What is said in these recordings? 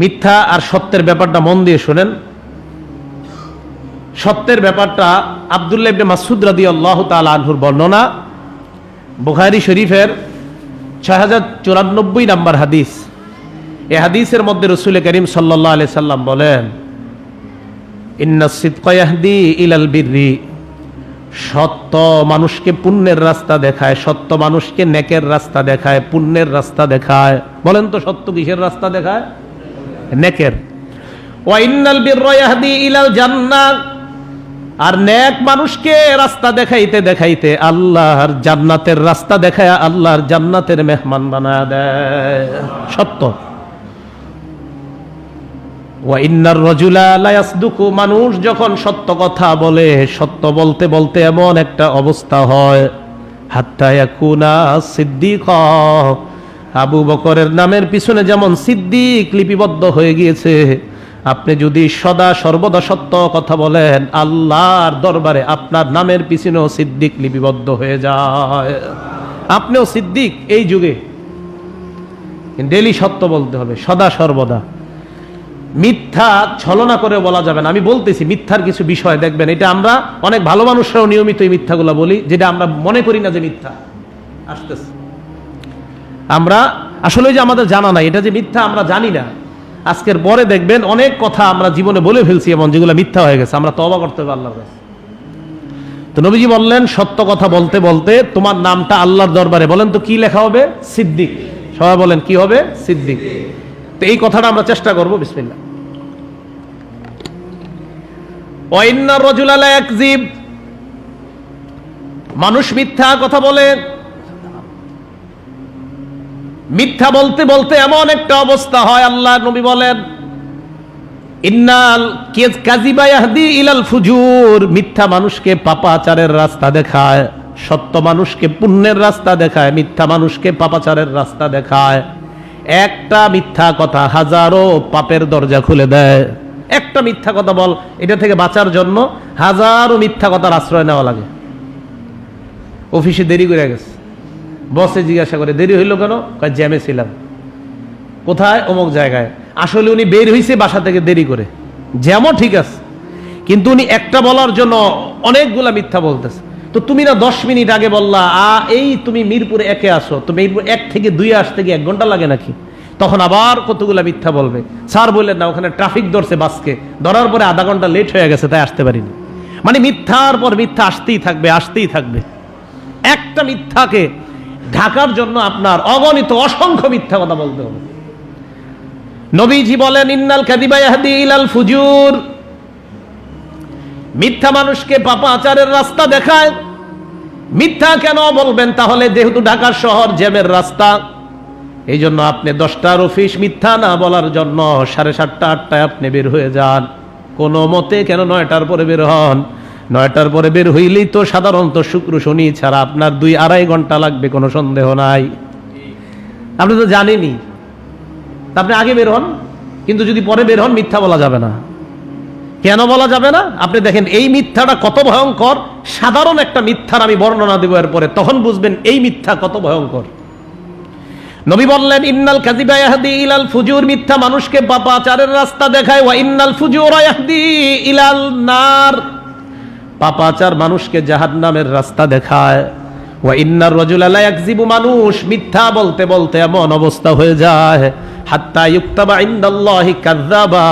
মিথ্যা আর সত্যের ব্যাপারটা মন দিয়ে শোনেন। সত্যের ব্যাপারটা আবদুল্লাহ মাসুদ রাদি আল্লাহ তাল আনহুর বর্ণনা। বুখারি শরীফের ছয় হাজার চুরানব্বই নাম্বার হাদিস। এ হাদিসের মধ্যে রসুল করিম সাল্লাহ আলি সাল্লাম বলেন ইন্না সিদ্কয়াহদি ইলাল বিররি। সত্য মানুষকে পুণ্যের রাস্তা দেখায়, সত্য মানুষকে নেকের রাস্তা দেখায়, পুণ্যের রাস্তা দেখায়। বলেন তো সত্য কিসের রাস্তা দেখায়? নেকের। ওয়াইনাল ইলাল জান্নাত। আর নেক মানুষকে রাস্তা দেখাইতে দেখাইতে আল্লাহর জান্নাতের রাস্তা দেখায় আল্লাহর জান্নাতের মেহমান বানায় দেয়। সত্য। ওয়াইন্নার রজুলা লায়াসদুকু মানুষ যখন সত্য কথা বলে, সত্য বলতে বলতে এমন একটা অবস্থা হয়। হাত্তা ইয়াকুনা সিদ্দিক। আবু বকরের নামের পিছনে যেমন সিদ্দিক লিপিবদ্ধ হয়ে গিয়েছে, আপনি যদি সদা সর্বদা সত্য কথা বলেন, আল্লাহর দরবারে আপনার নামের পিছনেও সিদ্দিক লিপিবদ্ধ হয়ে যায়। আপনিও সিদ্দিক এই যুগে। ডেলি সত্য বলতে হবে, সদা সর্বদা। মিথ্যা ছলনা করে বলা যাবে না। আমি বলতেছি, মিথ্যার কিছু বিষয় দেখবেন, এটা আমরা অনেক ভালো মানুষরাও নিয়মিত এই মিথ্যাগুলো বলি, যেটা আমরা মনে করি না যে মিথ্যা। আসতেছে। আমরা, আসলে যে আমাদের জানা নাই, এটা যে মিথ্যা আমরা জানি না। আজকের পরে দেখবেন অনেক কথা আমরা জীবনে বলে ফেলছি এবং যেগুলো মিথ্যা হয়ে গেছে, আমরা তবা করতে হবে আল্লাহর কাছে তো নবীজি বললেন, সত্য কথা বলতে বলতে তোমার নামটা আল্লাহর দরবারে, বলেন তো কি লেখা হবে? সিদ্দিক। সবাই বলেন, কি হবে? সিদ্দিক। তো এই কথাটা আমরা চেষ্টা করব বিসমিল্লা ওয়াইন্নার রজুলালা একজিব মানুষ মিথ্যা কথা বলে মিথ্যা বলতে বলতে এমন একটা অবস্থা হয়, আল্লাহ নবী বলেন, ইন্নাল কাজিবা ইয়াহদি ইলাল ফুজুর মিথ্যা মানুষকে পাপাচারের রাস্তা দেখায়, সত্য মানুষকে পুণ্যের রাস্তা দেখায়, মিথ্যা মানুষকে পাপাচারের রাস্তা দেখায়। একটা মিথ্যা কথা হাজারো পাপের দরজা খুলে দেয়। একটা মিথ্যা কথা বল, এটা থেকে বাঁচার জন্য হাজারো মিথ্যা কথার আশ্রয় নেওয়া লাগে। অফিসে দেরি করে গেছে। বসে জিজ্ঞাসা করে, দেরি হইল কেন? কয়, জ্যামে ছিলাম। কোথায়? অমুক জায়গায়। আসলে উনি বের হইছে বাসা থেকে দেরি করে। জ্যামও ঠিক আছে। কিন্তু উনি একটা বলার জন্য অনেকগুলা মিথ্যা বলতেছে। তো তুমি না দশ মিনিট আগে বললা, আ, এই তুমি মিরপুরে একে আসো তো মিরপুর এক থেকে দুই আসতে কি এক ঘণ্টা লাগে নাকি? তখন আবার কতগুলা মিথ্যা বলবে। স্যার বললেন, না, ওখানে ট্রাফিক ধরছে বাসকে। ধরার পরে আধা ঘণ্টা লেট হয়ে গেছে, তাই আসতে পারিনি। মানে মিথ্যার পর মিথ্যা আসতেই থাকবে আসতেই থাকবে। একটা মিথ্যাকে ঢাকার জন্য আপনার অগণিত অসংখ্য মিথ্যা কথা বলতে হবে। নবীজি বলেন, ইন্নাল কাদিবা ইয়াহদি ইলাল ফুজুর। মিথ্যা মানুষকে পাপা আচারের রাস্তা দেখায়। মিথ্যা কেন বলবেন? তাহলে যেহেতু ঢাকার শহর জ্যামের রাস্তা এই জন্য আপনি দশটার অফিস মিথ্যা না বলার জন্য সাড়ে সাতটা, আটটায় আপনি বের হয়ে যান। কোনো মতে কেন নয়টার পরে বের হন? নয়টার পরে বের হইলেই তো সাধারণত শুক্র শনি ছাড়া আপনার দুই আড়াই ঘণ্টা লাগবে, কোনো সন্দেহ নাই। আপনি তো জানেনই। আপনি আগে বের হন, কিন্তু যদি পরে বের হন, মিথ্যা বলা যাবে না। কেন বলা যাবে না? আপনি দেখেন, এই মিথ্যাটা কত ভয়ঙ্কর। সাধারণ একটা মিথ্যার আমি বর্ণনা দেব এর পরে তখন বুঝবেন এই মিথ্যা কত ভয়ঙ্কর। নবী বললেন, ইন্নাল কাজিবা ইয়াহদি ইলাল ফুজুর। মিথ্যা মানুষকে পাপাচারের রাস্তা দেখায়। ওয়া ইন্নাল ফুজুর ইয়াহদি ইলাল নার। পাপাচার মানুষকে জাহান্নামের রাস্তা দেখায়। ওয়া ইন্নার রাজুলা লা ইয়াকযিবু মানুষ মিথ্যা বলতে বলতে এমন অবস্থা হয়ে যায়। হাত্তা ইউক্তাবা ইনদাল্লাহি কাযযাবা।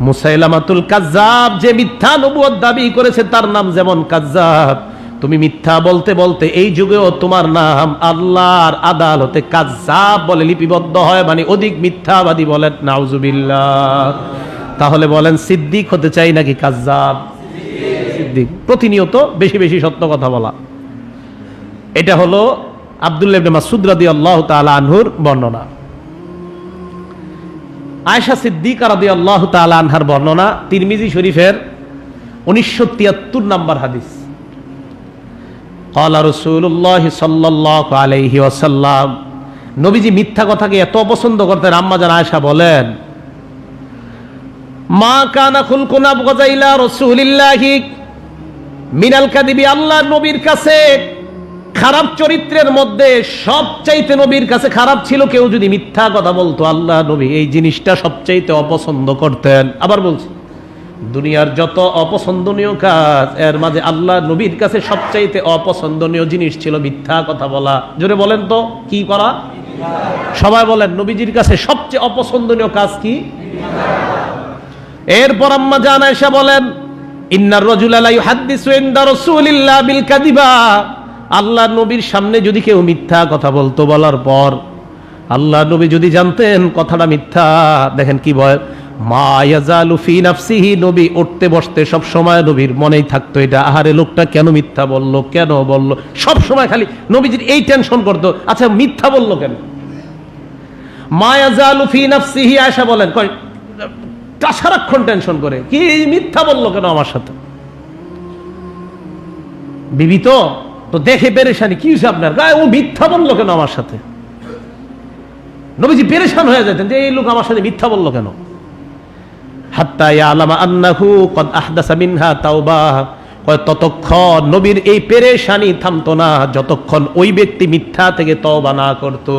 মুসাইলামাতুল কাযযাব যে মিথ্যা নবুয়ত দাবি করেছে তার নাম যেমন কাযযাব। তুমি মিথ্যা বলতে বলতে এই যুগেও তোমার নাম আল্লাহর আদালতে কাযযাব বলে লিপিবদ্ধ হয় মানে অধিক মিথ্যাবাদী বলেন, নাউজুবিল্লাহ। তাহলে বলেন, সিদ্দিক হতে চাই নাকি সিদ্দিক প্রতিনিয়ত বেশি বেশি সত্য কথা বলা এটা হলো আব্দুল্লাহ ইবনে মাসউদ রাদিয়াল্লাহু তাআলা আনহুর বর্ণনা আয়েশা সিদ্দিকা রাদিয়াল্লাহু তাআলা আনহার বর্ণনা তিরমিজি শরীফের 1973 নাম্বার হাদিস قال رسول الله صلى الله عليه وسلم নবীজি মিথ্যা কথাকে এত পছন্দ করতেন আম্মা জান আয়েশা বলেন মা কানা খুলকুনা গজাইলা রসুলিল্লাহি মিনাল কাদিবি আল্লাহ নবীর কাছে খারাপ চরিত্রের মধ্যে সবচাইতে নবীর কাছে খারাপ ছিল কেউ যদি মিথ্যা কথা বলতো আল্লাহ নবী এই জিনিসটা সবচাইতে অপছন্দ করতেন। আবার বলছি, দুনিয়ার যত অপছন্দনীয় কাজ, এর মাঝে আল্লাহ নবীর কাছে সবচাইতে অপছন্দনীয় জিনিস ছিল মিথ্যা কথা বলা। জোরে বলেন তো, কি করা? সবাই বলেন, নবীজির কাছে সবচেয়ে অপছন্দনীয় কাজ কি? এরপর আম্মা জান আয়েশা বলেন ইন্নার বিল আল্লাহ নবীর সামনে যদি কেউ মিথ্যা কথা বলতো বলার পর আল্লাহ নবী যদি জানতেন কথাটা মিথ্যা, দেখেন কি বয় মা ইয়াজালু ফি নাফসিহি, নবী উঠতে বসতে নবীর মনেই থাকতো এটা। আহারে লোকটা কেন মিথ্যা বলল, কেন এই টেনশন করতো আচ্ছা মিথ্যা বলল কেন? আয়েশা বলেন, কয় তা সারাক্ষণ টেনশন করে। কি মিথ্যা বলল কেন আমার সাথে? বিবি তো তো দেখে পেরেশানি, কি হয়েছে আপনার? গায়ে ও মিথ্যা বলল কেন আমার সাথে? নবীজি পেরেশান হয়ে যেতেন যে, এই লোক আমার সাথে মিথ্যা বলল কেন? হাত্তা ইয়ালামা আন্নাহু কদ আহদাসা মিনহা তাওবা। ততক্ষণ নবীর এই পেরেশানি থামতো না, যতক্ষণ ওই ব্যক্তি মিথ্যা থেকে তওবা না করতো।